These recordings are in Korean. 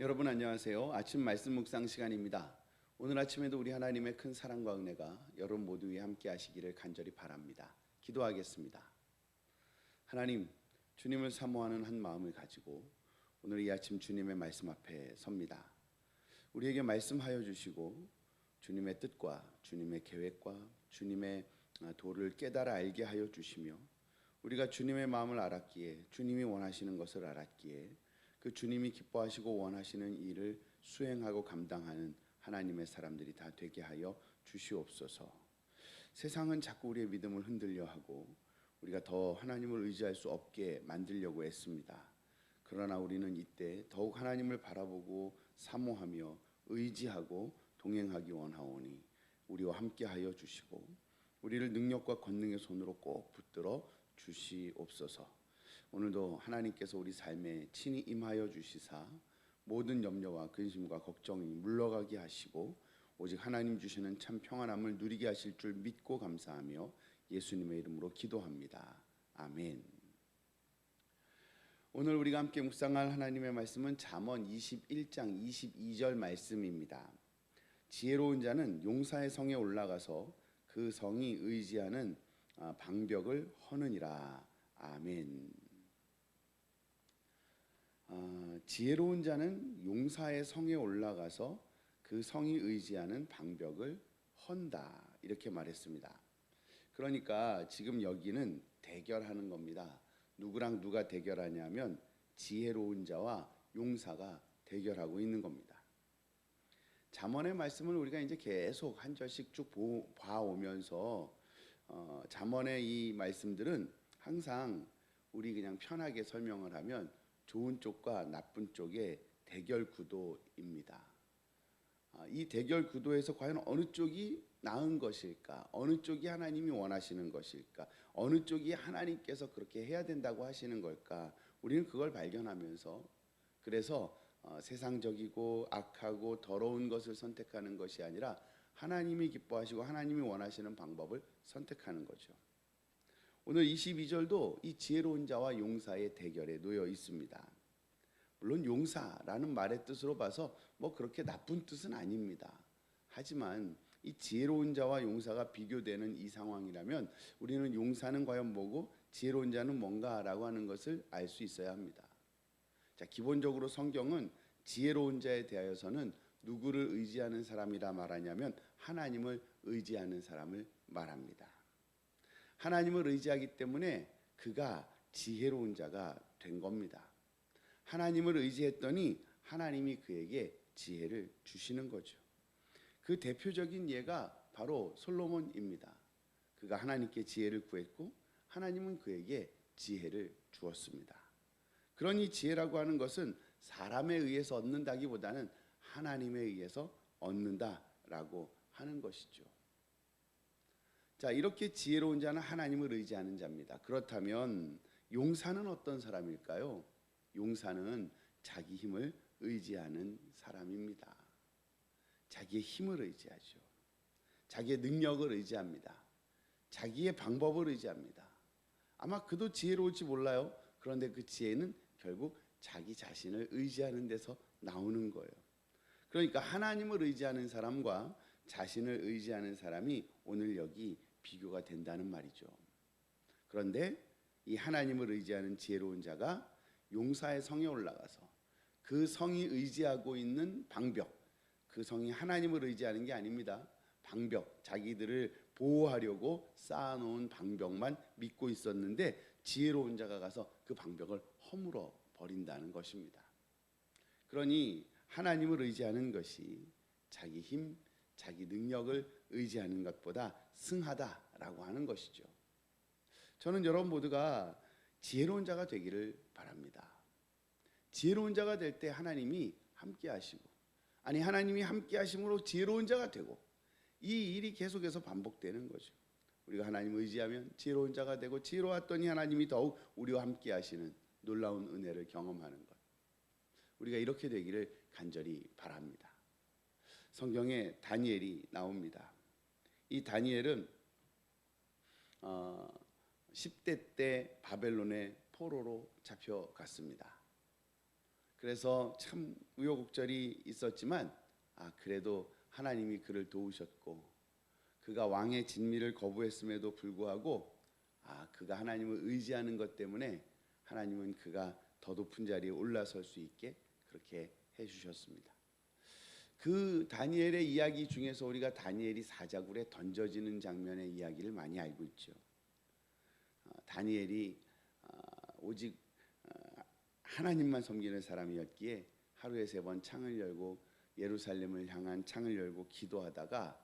여러분 안녕하세요. 아침 말씀 묵상 시간입니다. 오늘 아침에도 우리 하나님의 큰 사랑과 은혜가 여러분 모두 위에 함께 하시기를 간절히 바랍니다. 기도하겠습니다. 하나님, 주님을 사모하는 한 마음을 가지고 오늘 이 아침 주님의 말씀 앞에 섭니다. 우리에게 말씀하여 주시고 주님의 뜻과 주님의 계획과 주님의 도를 깨달아 알게 하여 주시며 우리가 주님의 마음을 알았기에 주님이 원하시는 것을 알았기에 그 주님이 기뻐하시고 원하시는 일을 수행하고 감당하는 하나님의 사람들이 다 되게 하여 주시옵소서. 세상은 자꾸 우리의 믿음을 흔들려 하고 우리가 더 하나님을 의지할 수 없게 만들려고 애씁니다. 그러나 우리는 이때 더욱 하나님을 바라보고 사모하며 의지하고 동행하기 원하오니 우리와 함께 하여 주시고 우리를 능력과 권능의 손으로 꼭 붙들어 주시옵소서. 오늘도 하나님께서 우리 삶에 친히 임하여 주시사 모든 염려와 근심과 걱정이 물러가게 하시고 오직 하나님 주시는 참 평안함을 누리게 하실 줄 믿고 감사하며 예수님의 이름으로 기도합니다. 아멘. 오늘 우리가 함께 묵상할 하나님의 말씀은 잠언 21장 22절 말씀입니다. 지혜로운 자는 용사의 성에 올라가서 그 성이 의지하는 아, 방벽을 허느니라. 아멘. 아, 지혜로운 자는 용사의 성에 올라가서 그 성이 의지하는 방벽을 헌다 이렇게 말했습니다. 그러니까 지금 여기는 대결하는 겁니다. 누구랑 누가 대결하냐면 지혜로운 자와 용사가 대결하고 있는 겁니다. 잠언의 말씀을 우리가 이제 계속 한 절씩 쭉 봐오면서 어, 잠언의 이 말씀들은 항상 우리 그냥 편하게 설명을 하면 좋은 쪽과 나쁜 쪽의 대결 구도입니다. 아, 이 대결 구도에서 과연 어느 쪽이 나은 것일까? 어느 쪽이 하나님이 원하시는 것일까? 어느 쪽이 하나님께서 그렇게 해야 된다고 하시는 걸까? 우리는 그걸 발견하면서 그래서 어, 세상적이고 악하고 더러운 것을 선택하는 것이 아니라 하나님이 기뻐하시고 하나님이 원하시는 방법을 선택하는 거죠. 오늘 22절도 이 지혜로운 자와 용사의 대결에 놓여 있습니다. 물론 용사라는 말의 뜻으로 봐서 뭐 그렇게 나쁜 뜻은 아닙니다. 하지만 이 지혜로운 자와 용사가 비교되는 이 상황이라면 우리는 용사는 과연 뭐고 지혜로운 자는 뭔가라고 하는 것을 알 수 있어야 합니다. 자, 기본적으로 성경은 지혜로운 자에 대하여서는 누구를 의지하는 사람이라 말하냐면 하나님을 의지하는 사람을 말합니다. 하나님을 의지하기 때문에 그가 지혜로운 자가 된 겁니다. 하나님을 의지했더니 하나님이 그에게 지혜를 주시는 거죠. 그 대표적인 예가 바로 솔로몬입니다. 그가 하나님께 지혜를 구했고 하나님은 그에게 지혜를 주었습니다. 그러니 지혜라고 하는 것은 사람에 의해서 얻는다기보다는 하나님에 의해서 얻는다라고 하는 것이죠. 자, 이렇게 지혜로운 자는 하나님을 의지하는 자입니다. 그렇다면 용사는 어떤 사람일까요? 용사는 자기 힘을 의지하는 사람입니다. 자기의 힘을 의지하죠. 자기의 능력을 의지합니다. 자기의 방법을 의지합니다. 아마 그도 지혜로울지 몰라요. 그런데 그 지혜는 결국 자기 자신을 의지하는 데서 나오는 거예요. 그러니까 하나님을 의지하는 사람과 자신을 의지하는 사람이 오늘 여기 비교가 된다는 말이죠. 그런데 이 하나님을 의지하는 지혜로운 자가 용사의 성에 올라가서 그 성이 의지하고 있는 방벽, 그 성이 하나님을 의지하는 게 아닙니다. 방벽, 자기들을 보호하려고 쌓아놓은 방벽만 믿고 있었는데 지혜로운 자가 가서 그 방벽을 허물어 버린다는 것입니다. 그러니 하나님을 의지하는 것이 자기 힘, 자기 능력을 의지하는 것보다 승하다라고 하는 것이죠. 저는 여러분 모두가 지혜로운 자가 되기를 바랍니다. 지혜로운 자가 될 때 하나님이 함께 하시고 아니 하나님이 함께 하심으로 지혜로운 자가 되고 이 일이 계속해서 반복되는 거죠. 우리가 하나님 의지하면 지혜로운 자가 되고 지혜로웠더니 하나님이 더욱 우리와 함께 하시는 놀라운 은혜를 경험하는 것. 우리가 이렇게 되기를 간절히 바랍니다. 성경에 다니엘이 나옵니다. 이 다니엘은 어, 10대 때 바벨론의 포로로 잡혀갔습니다. 그래서 참 우여곡절이 있었지만 아 그래도 하나님이 그를 도우셨고 그가 왕의 진미를 거부했음에도 불구하고 아 그가 하나님을 의지하는 것 때문에 하나님은 그가 더 높은 자리에 올라설 수 있게 그렇게 해 주셨습니다. 그 다니엘의 이야기 중에서 우리가 다니엘이 사자굴에 던져지는 장면의 이야기를 많이 알고 있죠. 어, 다니엘이 어, 오직 어, 하나님만 섬기는 사람이었기에 하루에 세 번 창을 열고 예루살렘을 향한 창을 열고 기도하다가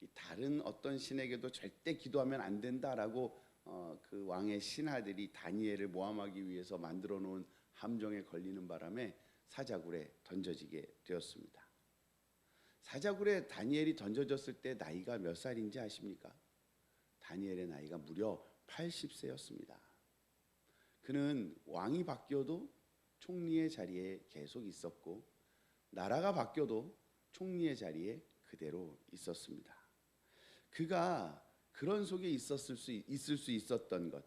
이 다른 어떤 신에게도 절대 기도하면 안 된다라고 어, 그 왕의 신하들이 다니엘을 모함하기 위해서 만들어 놓은 함정에 걸리는 바람에 사자굴에 던져지게 되었습니다. 사자굴에 다니엘이 던져졌을 때 나이가 몇 살인지 아십니까? 다니엘의 나이가 무려 80세였습니다. 그는 왕이 바뀌어도 총리의 자리에 계속 있었고 나라가 바뀌어도 총리의 자리에 그대로 있었습니다. 그가 그런 속에 있었을 수 있을 수 있었던 것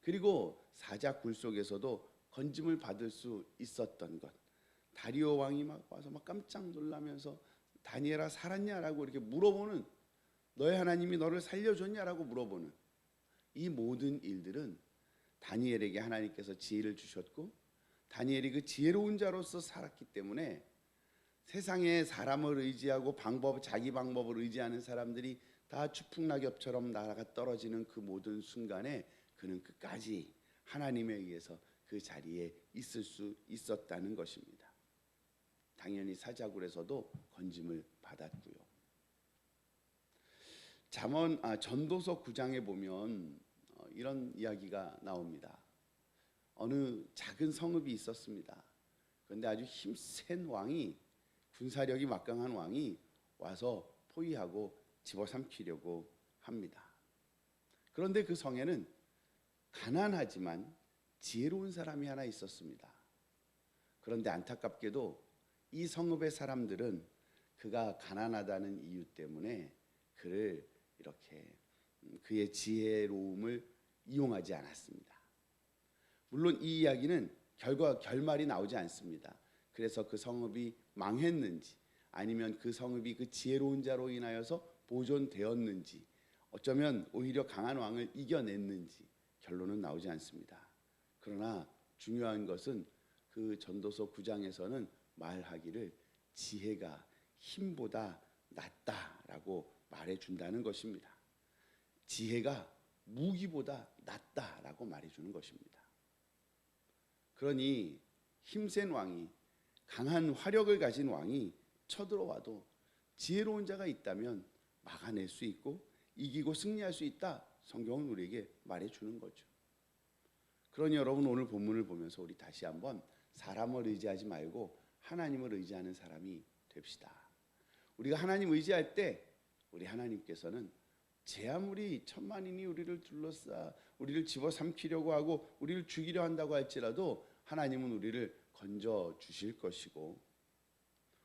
그리고 사자 굴 속에서도 건짐을 받을 수 있었던 것 다리오 왕이 막 와서 막 깜짝 놀라면서 다니엘아 살았냐라고 이렇게 물어보는 너의 하나님이 너를 살려줬냐라고 물어보는 이 모든 일들은 다니엘에게 하나님께서 지혜를 주셨고 다니엘이 그 지혜로운 자로서 살았기 때문에 세상에 사람을 의지하고 방법 자기 방법을 의지하는 사람들이 다 추풍낙엽처럼 나라가 떨어지는 그 모든 순간에 그는 끝까지 하나님에 의해서 그 자리에 있을 수 있었다는 것입니다. 당연히 사자굴에서도 건짐을 받았고요. 잠언 아, 전도서 9장에 보면 어, 이런 이야기가 나옵니다. 어느 작은 성읍이 있었습니다. 그런데 아주 힘센 왕이 군사력이 막강한 왕이 와서 포위하고 집어삼키려고 합니다. 그런데 그 성에는 가난하지만 지혜로운 사람이 하나 있었습니다. 그런데 안타깝게도 이 성읍의 사람들은 그가 가난하다는 이유 때문에 그를 이렇게 음, 그의 지혜로움을 이용하지 않았습니다. 물론 이 이야기는 결과 결말이 나오지 않습니다. 그래서 그 성읍이 망했는지 아니면 그 성읍이 그 지혜로운 자로 인하여서 보존되었는지 어쩌면 오히려 강한 왕을 이겨냈는지 결론은 나오지 않습니다. 그러나 중요한 것은 그 전도서 9장에서는 말하기를 지혜가 힘보다 낫다라고 말해 준다는 것입니다. 지혜가 무기보다 낫다라고 말해 주는 것입니다. 그러니 힘센 왕이 강한 화력을 가진 왕이 쳐들어와도 지혜로운 자가 있다면 막아낼 수 있고 이기고 승리할 수 있다. 성경은 우리에게 말해 주는 거죠. 그러니 여러분 오늘 본문을 보면서 우리 다시 한번 사람을 의지하지 말고 하나님을 의지하는 사람이 됩시다. 우리가 하나님 의지할 때 우리 하나님께서는 제 아무리 천만인이 우리를 둘러싸 우리를 집어삼키려고 하고 우리를 죽이려 한다고 할지라도 하나님은 우리를 건져 주실 것이고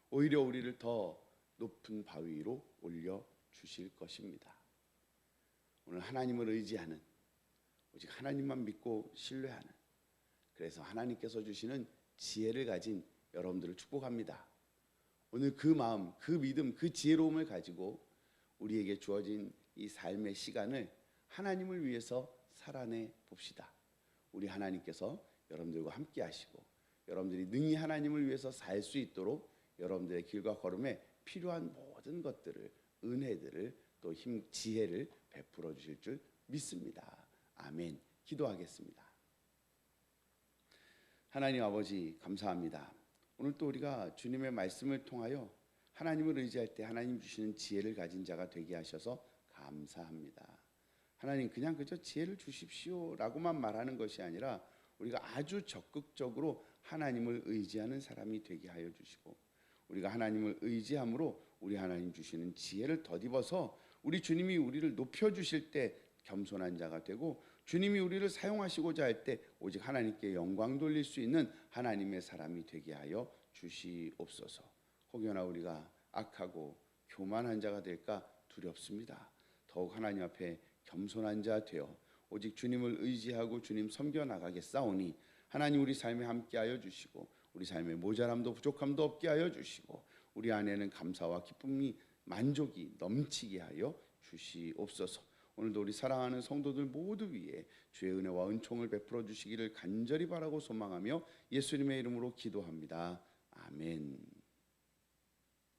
오히려 우리를 더 높은 바위로 올려 주실 것입니다. 오늘 하나님을 의지하는 오직 하나님만 믿고 신뢰하는 그래서 하나님께서 주시는 지혜를 가진 여러분들을 축복합니다. 오늘 그 마음, 그 믿음, 그 지혜로움을 가지고 우리에게 주어진 이 삶의 시간을 하나님을 위해서 살아내 봅시다. 우리 하나님께서 여러분들과 함께 하시고 여러분들이 능히 하나님을 위해서 살 수 있도록 여러분들의 길과 걸음에 필요한 모든 것들을 은혜들을 또 힘 지혜를 베풀어 주실 줄 믿습니다. 아멘. 기도하겠습니다. 하나님 아버지 감사합니다. 오늘 또 우리가 주님의 말씀을 통하여 하나님을 의지할 때 하나님 주시는 지혜를 가진 자가 되게 하셔서 감사합니다. 하나님 그냥 그저 지혜를 주십시오라고만 말하는 것이 아니라 우리가 아주 적극적으로 하나님을 의지하는 사람이 되게 하여 주시고 우리가 하나님을 의지함으로 우리 하나님 주시는 지혜를 덧입어서 우리 주님이 우리를 높여 주실 때 겸손한 자가 되고 주님이 우리를 사용하시고자 할 때 오직 하나님께 영광 돌릴 수 있는 하나님의 사람이 되게 하여 주시옵소서. 혹여나 우리가 악하고 교만한 자가 될까 두렵습니다. 더욱 하나님 앞에 겸손한 자 되어 오직 주님을 의지하고 주님 섬겨 나가겠사오니 하나님 우리 삶에 함께하여 주시고 우리 삶의 모자람도 부족함도 없게 하여 주시고 우리 안에는 감사와 기쁨이 만족이 넘치게 하여 주시옵소서. 오늘도 우리 사랑하는 성도들 모두 위에 주의 은혜와 은총을 베풀어 주시기를 간절히 바라고 소망하며 예수님의 이름으로 기도합니다. 아멘.